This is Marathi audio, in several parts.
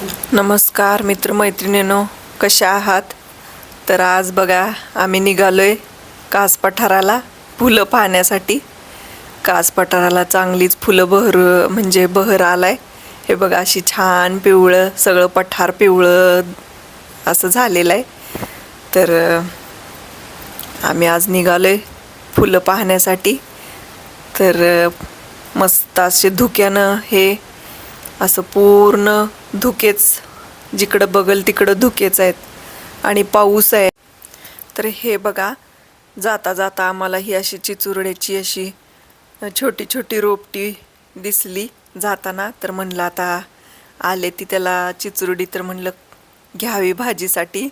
नमस्कार मित्रमैत्रिणीनो कशा आहात? तर आज बघा आम्ही निघालो आहे कास पठाराला फुलं पाहण्यासाठी. कास पठाराला चांगलीच फुलं बहर म्हणजे बहर आलाय. हे बघा अशी छान पिवळं सगळं पठार पिवळं असं झालेलं आहे. तर आम्ही आज निघालो आहे फुलं पाहण्यासाठी. तर मस्त असे धुक्यानं हे असं पूर्ण धुकेच जिकडं बघल तिकडं धुकेच आहेत आणि पाऊस आहे. तर हे बघा जाता जाता आम्हाला ही अशी चिचुरड्याची अशी छोटी छोटी रोपटी दिसली जाताना. तर म्हणलं आता आले ती त्याला चिचुरडी तर म्हणलं घ्यावी भाजीसाठी.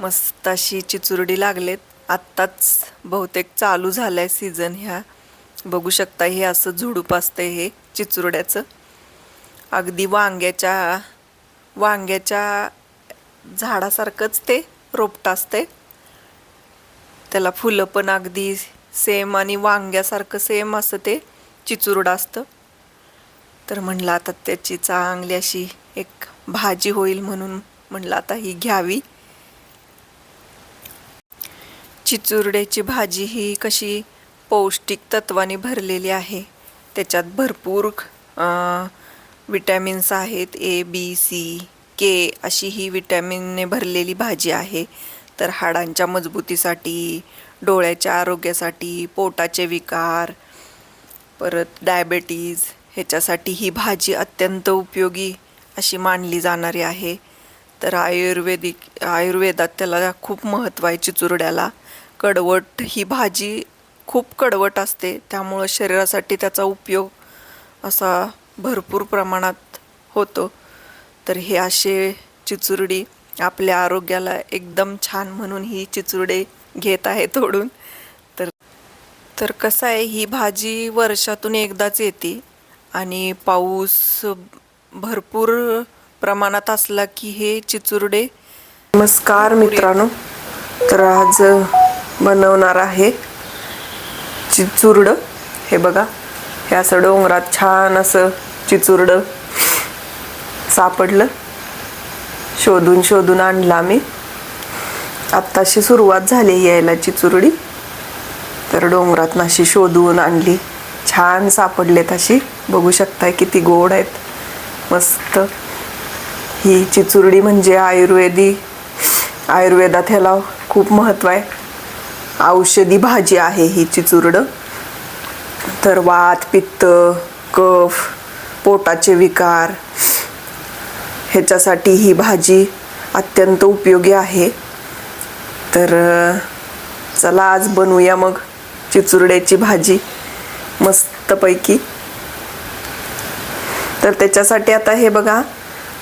मस्त अशी चिचुरडी लागलेत. आत्ताच बहुतेक चालू झालंय सीझन ह्या. बघू शकता हे असं झुडूप असतं हे चिचुरड्याचं. अगदी वांग्याच्या वांग्याच्या झाडासारखंच ते रोपटं असते. त्याला फुलं पण अगदी सेम आणि वांग्यासारखं सेम असं ते चिचुरडं असतं. तर म्हणलं आता त्याची चांगली अशी एक भाजी होईल म्हणून म्हणलं आता ही घ्यावी. चिचुरड्याची भाजी ही कशी पौष्टिक तत्वाने भरलेली आहे. त्याच्यात भरपूर विटॅमिन्स आहेत ए बी सी के अशी ही विटॅमिनने भरलेली भाजी आहे. तर हाडांच्या मजबूतीसाठी डोळ्याच्या आरोग्यासाठी पोटाचे विकार परत डायबेटीज ह्याच्यासाठी ही भाजी अत्यंत उपयोगी अशी मानली जाणारी आहे. तर आयुर्वेदिक आयुर्वेदात त्याला खूप महत्त्व आहे चिचुरड्याला. कडवट ही भाजी खूप कडवट असते. त्यामुळं शरीरासाठी त्याचा उपयोग असा भरपूर प्रमाणात होतो. तर हे असे चिचुरडी आपल्या आरोग्याला एकदम छान म्हणून ही चिचुरडे घेत आहे तोडून. तर तर कसं आहे ही भाजी वर्षातून एकदाच येते आणि पाऊस भरपूर प्रमाणात असला की हे चिचुरडे नमस्कार मित्रांनो. तर आज बनवणार आहे चिचुरडं. हे बघा. हे असं डोंगरात छान असं चिचुरडं सापडलं. शोधून शोधून आणला आम्ही. आत्ताशी सुरुवात झाली यायला चिचुरडी. तर डोंगरात अशी शोधून आणली. छान सापडलेत अशी. बघू शकताय किती गोड आहेत. मस्त. ही चिचुरडी म्हणजे आयुर्वेदी. आयुर्वेदात ह्याला खूप महत्त्व आहे. औषधी भाजी आहे ही चिचुरडं. तर वात पित्त कफ पोटाचे विकार ह्याच्यासाठी ही भाजी अत्यंत उपयोगी आहे. तर चला आज बनवूया मग चिचुरड्याची भाजी मस्तपैकी. तर त्याच्यासाठी आता हे बघा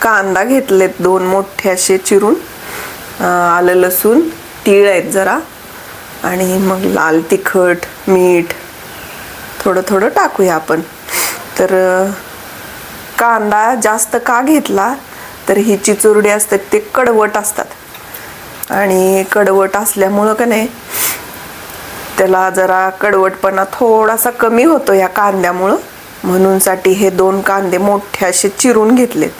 कांदा घेतलेत दोन मोठे असे चिरून आलं लसूण तीळ आहेत जरा आणि मग लाल तिखट मीठ थोडं थोडं टाकूया आपण. तर कांदा जास्त का घेतला तर ही चिचुरडी असतात ते कडवट असतात. आणि कडवट असल्यामुळं का नाही त्याला जरा कडवटपणा थोडासा कमी होतो या कांद्यामुळं. म्हणूनसाठी हे दोन कांदे मोठे असे चिरून घेतलेत.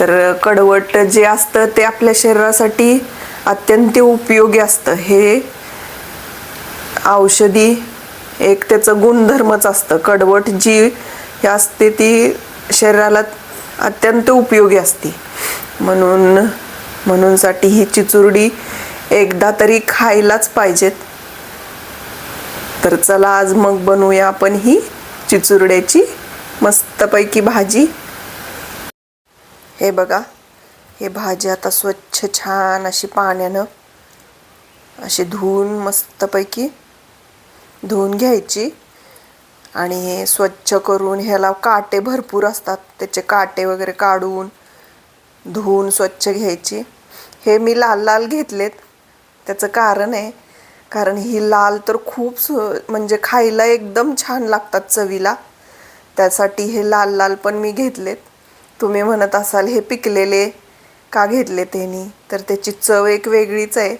तर कडवट जे असतं ते आपल्या शरीरासाठी अत्यंत उपयोगी असतं. हे औषधी एक त्याचं गुणधर्मच असतं. कडवट जी ही असते ती शरीराला अत्यंत उपयोगी असते. म्हणून म्हणूनसाठी ही चिचुरडी एकदा तरी खायलाच पाहिजेत. तर चला आज मग बनवूया आपण ही चिचुरड्याची मस्तपैकी भाजी. हे बघा हे भाजी आता स्वच्छ छान अशी पाण्यानं अशी धुवून मस्तपैकी धुवून घ्यायची आणि हे स्वच्छ करून ह्याला काटे भरपूर असतात. त्याचे काटे वगैरे काढून धुवून स्वच्छ घ्यायची. हे मी लाल लाल घेतलेत. त्याचं कारण आहे कारण ही लाल तर खूप सु म्हणजे खायला एकदम छान लागतात चवीला. त्यासाठी हे लाल लाल पण मी घेतलेत. तुम्ही म्हणत असाल हे पिकलेले का घेतले त्यांनी? तर त्याची चव एक वेगळीच आहे.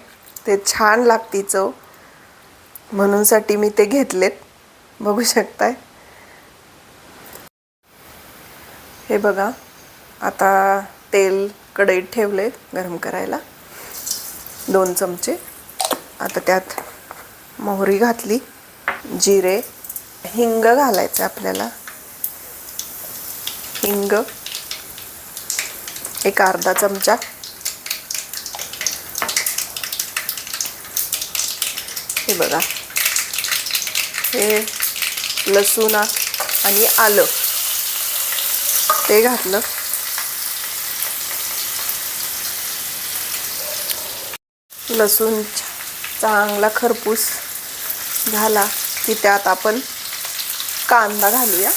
ते छान लागते चव. म्हणूनसाठी मी ते घेतलेत. बघू शकताय. हे बघा आता तेल कढईत ठेवले गरम करायला. दोन चमचे. आता त्यात मोहरी घातली जिरे हिंग घालायचं आपल्याला. हिंग एक अर्धा चमचा. हे बघा. हे लसूण आणि आलं. ते घातलं. लसूण चांगला खरपूस झाला की त्यात आपण कांदा घालूया.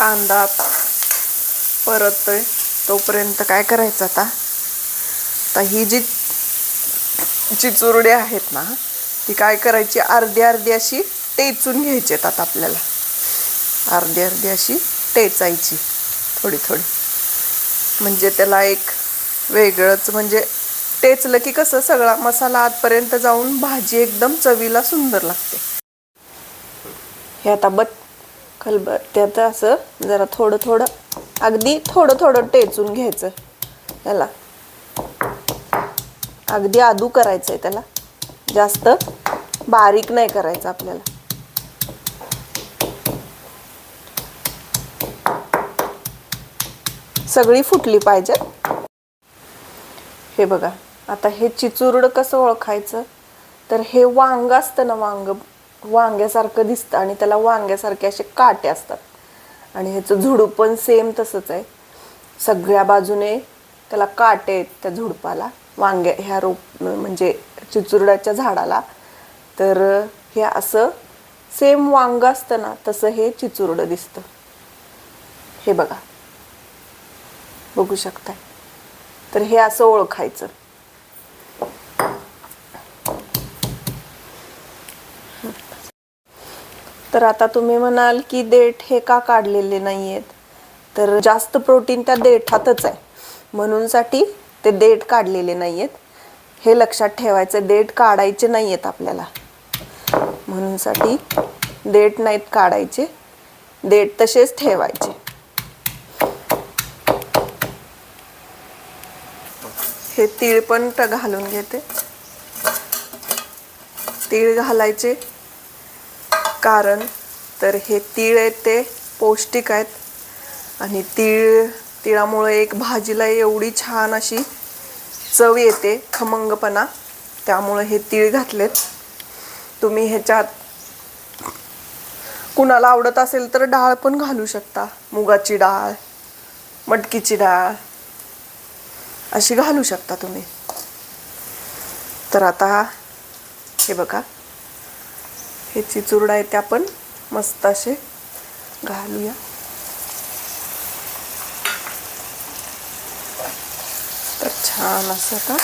कांदा परततोय. तोपर्यंत काय करायचं आता? आता ही जी चिचुरडे आहेत ना ती काय करायची? अर्धी अर्धी अशी टेचून घ्यायची आहेत आता आपल्याला. अर्धी अर्धी अशी टेचायची. थोडी थोडी. म्हणजे त्याला एक वेगळंच म्हणजे टेचलं की कसं सगळा मसाला आतपर्यंत जाऊन भाजी एकदम चवीला सुंदर लागते. हे आता बत्ती खलबत त्यात असं जरा थोडं थोडं अगदी थोडं थोडं टेचून घ्यायचं त्याला. अगदी आदू करायचं आहे त्याला. जास्त बारीक नाही करायचं आपल्याला. सगळी फुटली पाहिजे. हे बघा आता हे चिचुरड कसं ओळखायचं? तर हे वांग असतं ना वांग वांग्यासारखं दिसतं आणि त्याला वांग्यासारखे असे काटे असतात. आणि ह्याचं झुडूप पण सेम तसंच आहे. सगळ्या बाजूने त्याला काटे आहेत त्या झुडपाला. वांग्या ह्या रोप म्हणजे चिचुरड्याच्या झाडाला. तर हे असं सेम वांग असतं ना तसं हे चिचुरडं दिसतं. हे बघा. बघू शकताय. तर हे असं ओळखायचं. तर आता तुम्ही म्हणाल की देठ हे का काढलेले नाही आहेत तर जास्त प्रोटीन त्या देठातच आहे. म्हणूनसाठी ते देठ काढलेले नाही आहेत हे लक्षात ठेवायचं देठ काढायचे नाही आहेत आपल्याला म्हणूनसाठी देठ नाहीत काढायचे. देठ तसेच ठेवायचे. हे तीळ पण घालून घेते. तीळ घालायचे. कारण तर हे तीळ आहेत ते पौष्टिक आहेत. आणि तीळ तिळामुळे एक भाजीला एवढी छान अशी चव येते खमंगपणा. त्यामुळे हे तीळ घातलेत. तुम्ही ह्याच्यात कुणाला आवडत असेल तर डाळ पण घालू शकता. मुगाची डाळ मटकीची डाळ अशी घालू शकता तुम्ही. तर आता हे बघा. हे चिचुरडा आहे ते आपण मस्त असे घालूया. तर छान असं आता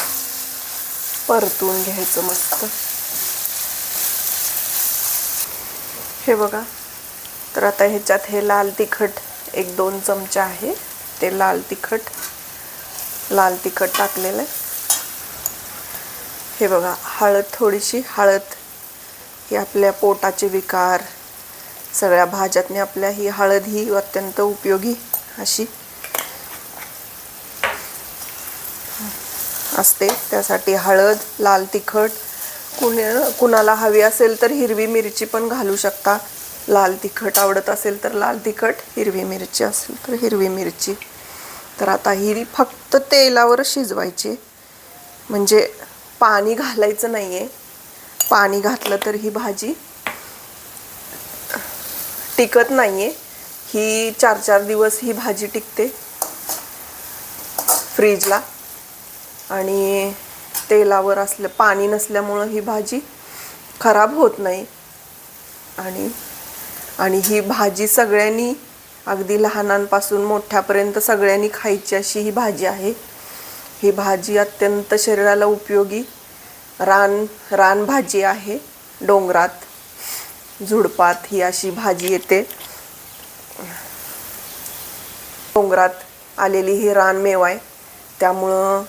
परतून घ्यायचं मस्त. हे बघा. तर आता ह्याच्यात हे लाल तिखट एक दोन चमचा आहे. ते लाल तिखट लाल तिखट टाकलेलं आहे. हे बघा हळद थोडीशी हळद ही आपल्या पोटाचे विकार सगळ्या भाज्यातने आपल्या ही हळद ही अत्यंत उपयोगी अशी असते. त्यासाठी हळद लाल तिखट कुणी कुणाला हवी असेल तर हिरवी मिरची पण घालू शकता. लाल तिखट आवडत असेल तर लाल तिखट हिरवी मिरची असेल तर हिरवी मिरची. तर आता ही फक्त तेलावर शिजवायची. म्हणजे पाणी घालायचं नाही आहे पाणी घातलं तर ही भाजी टिकत नाही आहे ही चार चार दिवस ही भाजी टिकते. फ्रीजला. आणि तेलावर असलं पाणी नसल्यामुळं ही भाजी खराब होत नाही. आणि आणि ही भाजी सगळ्यांनी अगदी लहानांपासून मोठ्यापर्यंत सगळ्यांनी खायची अशी ही भाजी आहे. ही भाजी अत्यंत शरीराला उपयोगी. रान रानभाजी आहे डोंगरात. झुडपात ही अशी भाजी येते. डोंगरात आलेली ही रानमेवा आहे त्यामुळं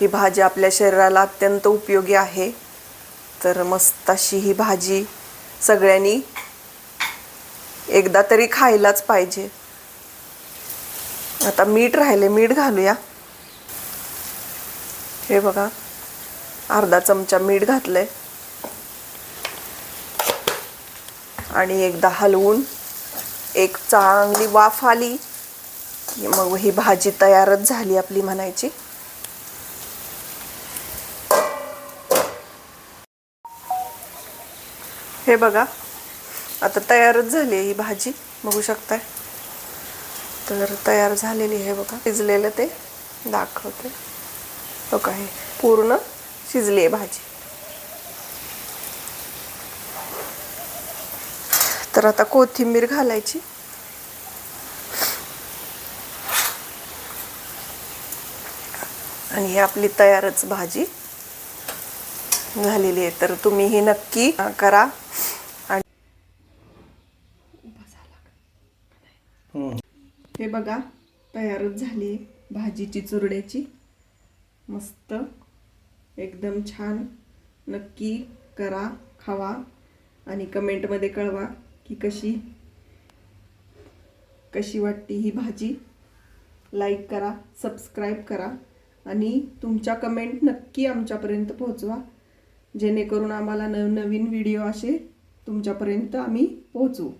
ही भाजी आपल्या शरीराला अत्यंत उपयोगी आहे. तर मस्त अशी ही भाजी सगळ्यांनी एकदा तरी खायलाच पाहिजे. आता मीठ राहिले मीठ घालूया. हे बघा. अर्धा चमचा मीठ घातलंय. आणि एकदा हलवून एक चांगली वाफ आली की मग ही भाजी तयारच झाली आपली म्हणायची. हे बघा. आता तयारच झाली आहे ही भाजी. बघू शकताय. तर तयार झालेली आहे बघा. शिजलेलं ते दाखवते. बघा हे पूर्ण शिजली आहे भाजी. तर आता कोथिंबीर घालायची. आणि ही आपली तयारच भाजी झालेली आहे. तर तुम्ही ही नक्की करा. आणि हे बघा तयारच झाली भाजीची चुरड्याची. मस्त. एकदम छान. नक्की करा खावा आणि कमेंटमध्ये कळवा की कशी कशी वाटते ही भाजी. लाईक करा सबस्क्राईब करा आणि तुमच्या कमेंट नक्की आमच्यापर्यंत पोहोचवा. जेणेकरून आम्हाला नवनवीन व्हिडिओ असे तुमच्यापर्यंत आम्ही पोहोचवू